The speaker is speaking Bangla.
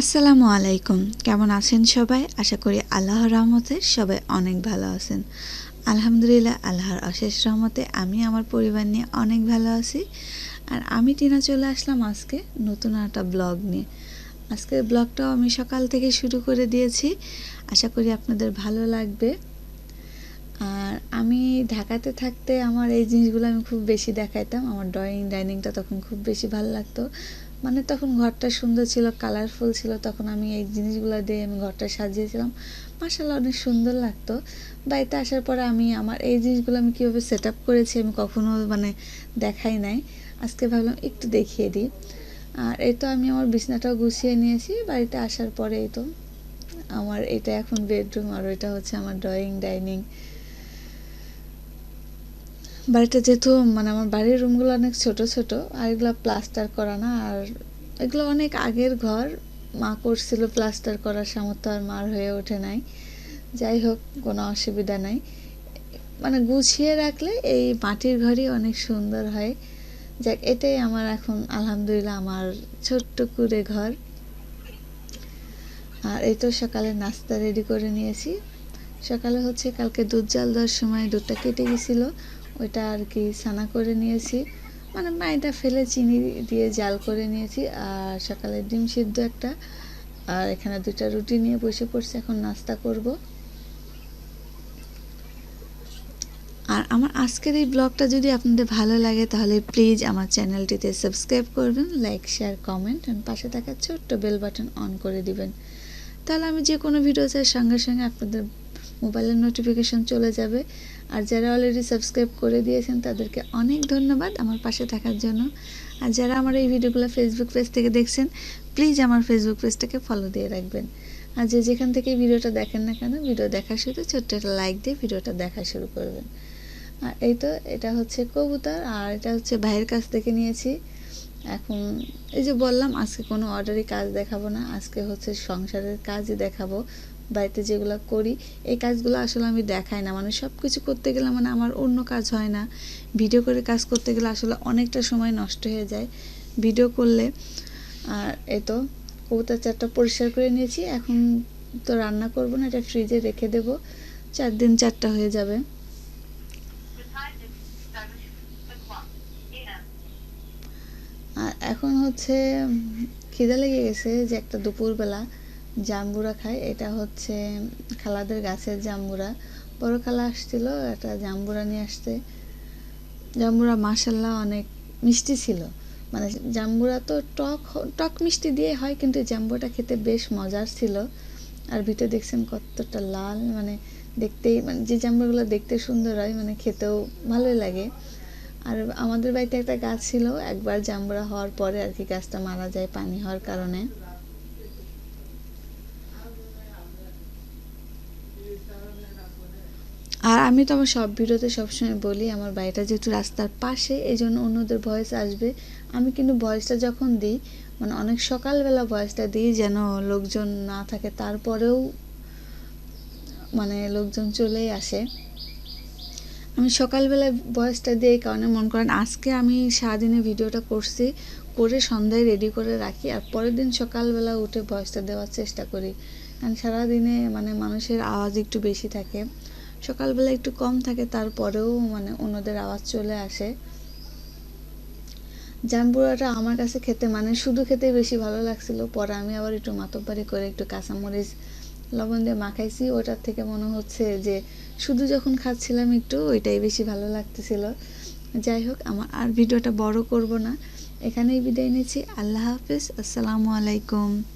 আসসালামু আলাইকুম। কেমন আছেন সবাই? আশা করি আল্লাহর রহমতে সবাই অনেক ভালো আছেন। আলহামদুলিল্লাহ, আল্লাহর অশেষ রহমতে আমি আমার পরিবার নিয়ে অনেক ভালো আছি। আর আমি টিনা চলে আসলাম আজকে নতুন একটা ব্লগ নিয়ে। আজকের ব্লগটাও আমি সকাল থেকে শুরু করে দিয়েছি। আশা করি আপনাদের ভালো লাগবে। আর আমি ঢাকাতে থাকতে আমার এই জিনিসগুলো আমি খুব বেশি দেখাইতাম। আমার ড্রয়িং ডাইনিংটা তখন খুব বেশি ভালো লাগতো। মানে তখন ঘরটা সুন্দর ছিল কালারফুল ছিল, তখন আমি এই জিনিসগুলো দিয়ে আমি ঘরটা সাজিয়েছিলাম। মাসাল্লাহ অনেক সুন্দর লাগতো। বাড়িতে আসার পরে আমি আমার এই জিনিসগুলো আমি কীভাবে সেট আপ করেছি আমি কখনো মানে দেখাই নাই। আজকে ভাবলাম একটু দেখিয়ে দিই। আর এই তো আমি আমার বিছনাটাও গুছিয়ে নিয়েছি, বাড়িতে আসার পরে এই তো আমার এটা এখন বেডরুম আর ওইটা হচ্ছে আমার ড্রয়িং ডাইনিং বাড়িটা যেহেতু মানে আমার বাড়ির রুমগুলো অনেক ছোট ছোট, আর এগুলো প্লাস্টার করা না, আর এগুলো অনেক আগের ঘর। মা করছিল প্লাস্টার করার সামর্থ্য আর মার হয়ে ওঠে নাই। যাই হোক, কোনো অসুবিধা নাই। মানে গুছিয়ে রাখলে এই মাটির ঘরই অনেক সুন্দর হয়। যাক, এটাই আমার এখন, আলহামদুলিল্লাহ, আমার ছোট্ট কুড়ে ঘর। আর এই তো সকালে নাস্তা রেডি করে নিয়েছি। সকালে হচ্ছে কালকে দুধ জাল দেওয়ার সময় দুধটা কেটে গেছিল। ওইটা আর কি ছানা করে নিয়েছি। মানে মাইটা ফেলে চিনি দিয়ে জাল করে নিয়েছি আর সকালে ডিম সিদ্ধ একটা। আর এখানে দুটা রুটি নিয়ে বসে পড়ছি, এখন নাস্তা করব। আর আমার আজকের এই ব্লগটা যদি আপনাদের ভালো লাগে, তাহলে প্লিজ আমার চ্যানেলটিতে সাবস্ক্রাইব করবেন, লাইক, শেয়ার, কমেন্ট আর পাশে থাকা ছোট্ট বেল বাটন অন করে দিবেন। তাহলে আমি যে কোনো ভিডিও চাই সঙ্গে সঙ্গে আপনাদের মোবাইলের নোটিফিকেশন চলে যাবে। আর যারা অলরেডি সাবস্ক্রাইব করে দিয়েছেন, তাদেরকে অনেক ধন্যবাদ আমার পাশে থাকার জন্য। আর যারা আমার এই ভিডিওগুলো ফেসবুক পেজ থেকে দেখছেন প্লিজ আমার ফেসবুক পেজটাকে ফলো দিয়ে রাখবেন। আর যে যেখান থেকে ভিডিওটা দেখেন না কেন, ভিডিও দেখার শুরু ছোট্ট একটা লাইক দিয়ে ভিডিওটা দেখা শুরু করবেন। আর এই তো, এটা হচ্ছে কবুতর, আর এটা হচ্ছে ভাইয়ের কাছ থেকে নিয়েছি। এখন এই যে বললাম, আজকে কোনো অর্ডারই কাজ দেখাবো না, আজকে হচ্ছে সংসারের কাজই দেখাবো, বাড়িতে যেগুলো করি, এই কাজগুলো আসলে আমি দেখাই না। মানে সব কিছু করতে গেলে মানে আমার অন্য কাজ হয় না। ভিডিও করে কাজ করতে গেলে আসলে অনেকটা সময় নষ্ট হয়ে যায়। ভিডিও করলে, আর এ তো কবুতর চারটা পরিষ্কার করে নিয়েছি, এখন তো রান্না করব না, এটা ফ্রিজে রেখে দেব। চার দিন চারটা হয়ে যাবে আর এখন হচ্ছে, খিদে লেগে গেছে যে একটা দুপুরবেলা জাম্বুরা খাই। এটা হচ্ছে খালাদের গাছের জাম্বুরা বড় খালা আসছিল একটা জাম্বুরা নিয়ে আসতে। জাম্বুরা মাসাল্লাহ অনেক মিষ্টি ছিল। মানে জাম্বুরা তো টক টক মিষ্টি দিয়ে হয়, কিন্তু জাম্বুটা খেতে বেশ মজার ছিল। আর ভিতরে দেখছেন কতটা লাল মানে দেখতেই মানে যে জাম্বুরগুলো দেখতে সুন্দর হয় মানে খেতেও ভালোই লাগে। আর আমাদের বাড়িতে একটা গাছ ছিল, একবার জাম্বুরা হওয়ার পরে আর কি গাছটা মারা যায় পানি হওয়ার কারণে। আর আমি তো আমার সব ভিডিওতে সবসময় বলি, আমার বাড়িটা যেহেতু রাস্তার পাশে এই জন্য অন্যদের ভয়েস আসবে। আমি কিন্তু ভয়েসটা যখন দিই মানে অনেক সকালবেলা ভয়েসটা দিই যেন লোকজন না থাকে, তারপরেও মানে লোকজন চলেই আসে। আমি সকালবেলা বয়সটা দিয়ে এই কারণে মন করেন আজকে আমি সারাদিনে ভিডিওটা করছি, করে সন্ধ্যায় রেডি করে রাখি, আর পরের দিন সকালবেলা উঠে বয়সটা দেওয়ার চেষ্টা করি। কারণ সারাদিনে মানে মানুষের আওয়াজ একটু বেশি থাকে। সকালবেলা একটু কম থাকে, তারপরেও মানে অন্যদের আওয়াজ চলে আসে। জাম্বুরাটা আমার কাছে খেতে মানে শুধু খেতে বেশি ভালো লাগছিল, পরে আমি আবার একটু মাতব্বারি করে একটু কাঁচামরিচ লবণ দিয়ে মাখাইছি ওটার থেকে মনে হচ্ছে যে শুধু যখন খাচ্ছিলাম একটু, ওইটাই বেশি ভালো লাগতেছিল। যাই হোক, আমার আর ভিডিওটা বড় করব না। এখানেই বিদায় নিচ্ছি। আল্লাহ হাফিজ, আসসালামু আলাইকুম।